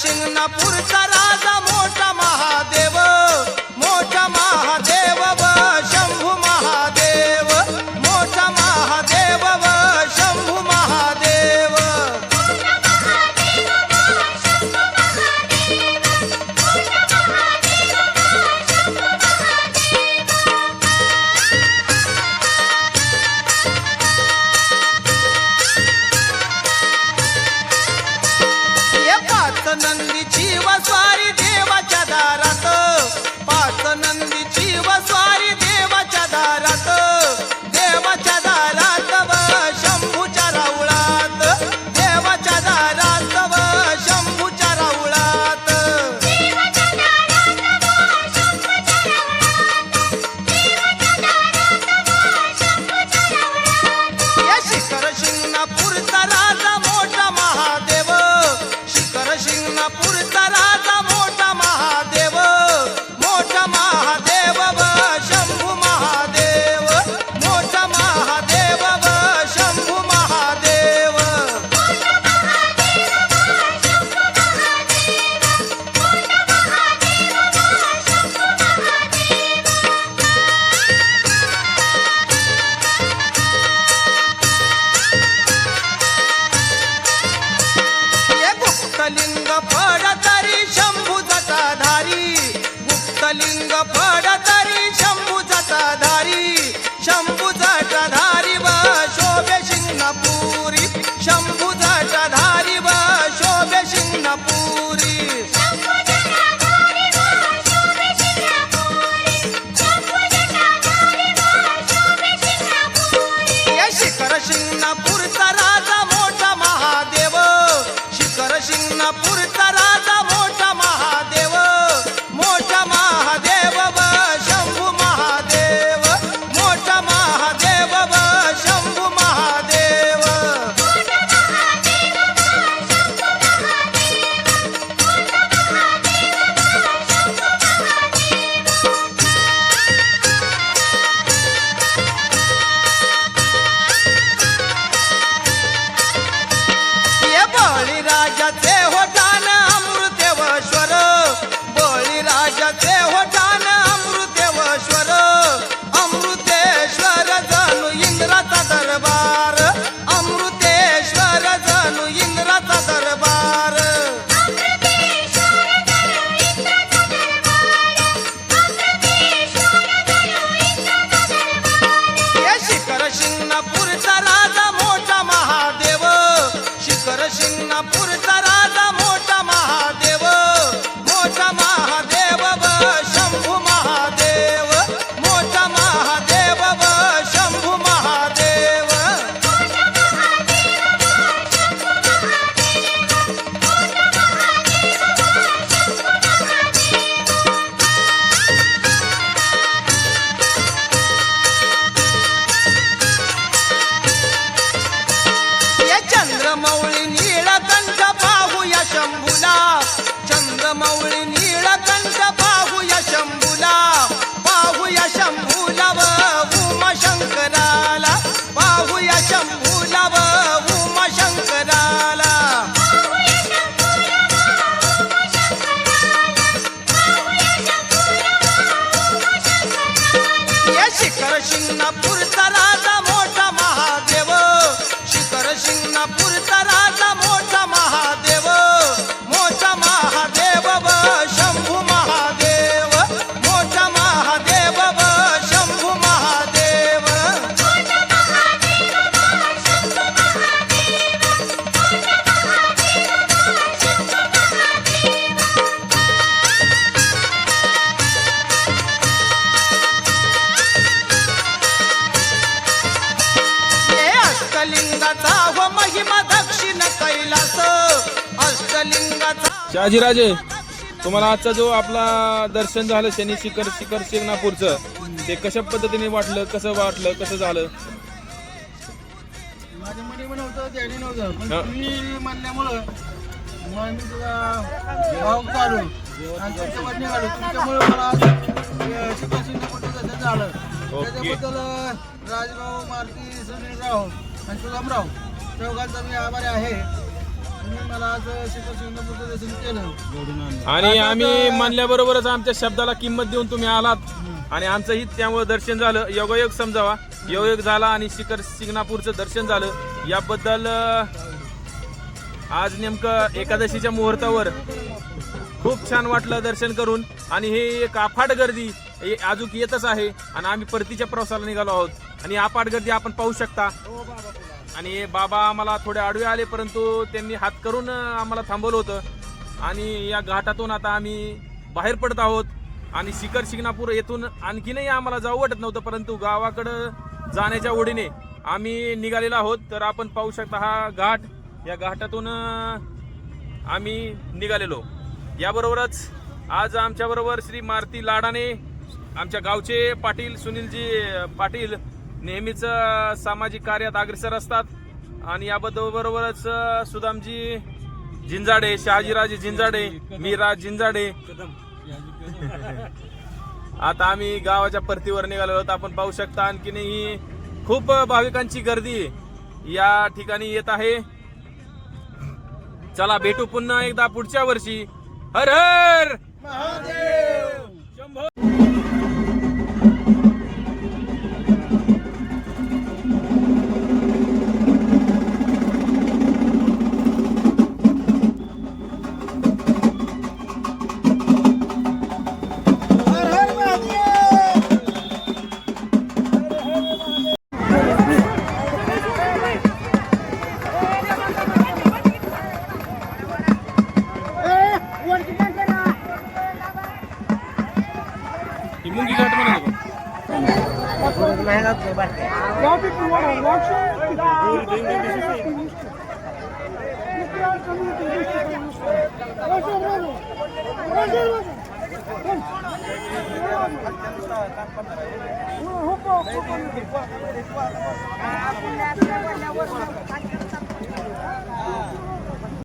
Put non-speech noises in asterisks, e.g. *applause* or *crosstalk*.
शिंगणापूरचा शिखर शिंगणापूरचा शिंगणापूरचा अष्टलिंगाचा व महिमा दक्षिण कैलास अष्टलिंगाचा शहाजीराजे तुम्हाला आजचा जो आपला दर्शन झालं शनी शिखर शिखर शिंगणापूरचं ते कशा पद्धतीने वाटलं कसं वाटलं कसं झालं माझ्या मनी पण होतं त्याने नव्हतं पण हा. तुम्ही म्हणल्यामुळं मग मी तुला भाव काढू आणि तुमच्यामुळे मला झालं ओके. त्याच्याबद्दल अं, राजभाऊ मारुती सुनीलराव आणि सुदामराव मी आभारी आहे. तुम्ही मला आज शिखर शिंगणापूरचं दर्शन केलं. आणि आम्ही म्हणल्याबरोबरच आमच्या शब्दाला किंमत देऊन तुम्ही आलात. आणि आमचंही त्यामुळे दर्शन झालं. योगायोग समजावा. योगायोग झाला आणि शिखर शिंगणापूरचं दर्शन झालं. याबद्दल आज नेमकं एकादशीच्या मुहूर्तावर खूप छान वाटलं दर्शन करून. आणि हे एक अफाट गर्दी हे अजून येतच आहे. आणि आम्ही परतीच्या प्रवासाला निघालो आहोत. आणि अफाट गर्दी आपण पाहू शकता. आणि बाबा आम्हाला थोडे आडवे आले परंतु त्यांनी हात करून आम्हाला थांबवलं होतं. आणि या घाटातून आता आम्ही बाहेर पडत आहोत. आणि शिखर शिंगणापूर येथून आणखीनही आम्हाला जाऊ वाटत नव्हतं परंतु गावाकडं जाण्याच्या ओढीने आम्ही निघालेलो आहोत. तर आपण पाहू शकता हा घाट. या घाटातून आम्ही निघालेलो. याबरोबरच आज आमच्याबरोबर श्री मारुती लाडाने आमच्या गावचे पाटील सुनीलजी पाटील नेहमीच सामाजिक कार्यात अग्रेसर असतात. आणि याबद्दल बरोबरच अं, सुदामजी जिंजाडे शहाजीराजे जिंजाडे मीराज जिंजाडे. *laughs* आता आम्ही गावाच्या परतीवर निघालो आहोत. आपण पाहू शकता आणखीनही खूप भाविकांची गर्दी या ठिकाणी येत आहे. चला भेटू पुन्हा एकदा पुढच्या वर्षी. हर हर! हो